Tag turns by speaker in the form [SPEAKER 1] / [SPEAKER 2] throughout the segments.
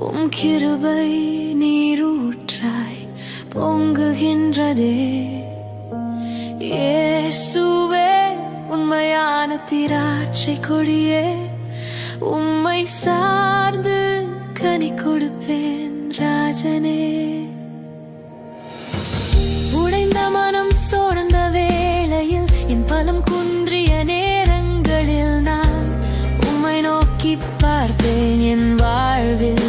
[SPEAKER 1] உம் கிருபை நீரூற்றாய் பொங்குகின்றதே. இயேசுவே உண்மையான திராட்சை கொடியே உம்மை சார்ந்து கனி கொடுப்பேன் ராஜனே. உடைந்த மனம் சோர்ந்த வேளையில் என் பலம் குன்றிய நேரங்களில் நான் உம்மை நோக்கி பார்ப்பேன் என் வாழ்வில்.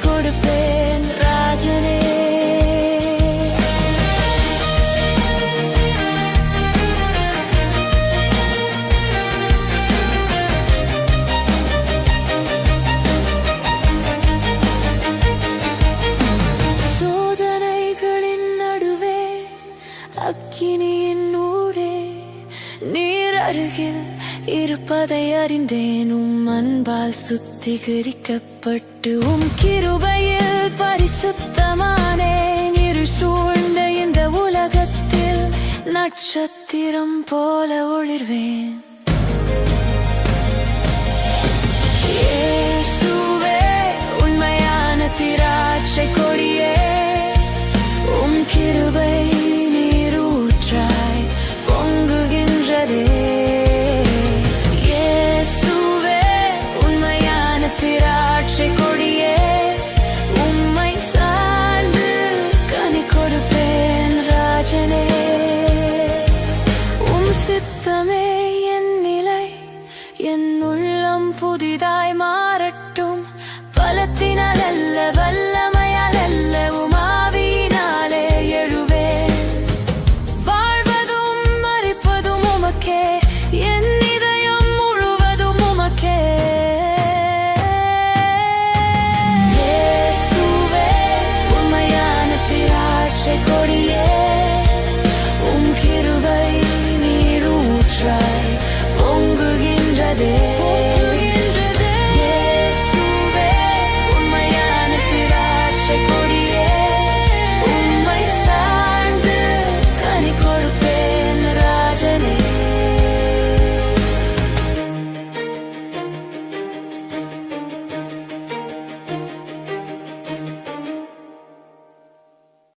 [SPEAKER 1] கொடுப்பேன் ராஜனே. சோதனைகளின் நடுவே அக்கினியின் ஊடே நீர் அருகில் இருப்பதை அறிந்தேனும் அன்பால் சுத்திகரிக்கப்பட்டு உம் கிருபையில் பரிசுத்தமானேன். இரு சூழ்ந்த இந்த உலகத்தில் நட்சத்திரம் போல ஒளிர்வேன். புதிதாய் மாறட்டும். பலத்தினால் அல்ல வல்ல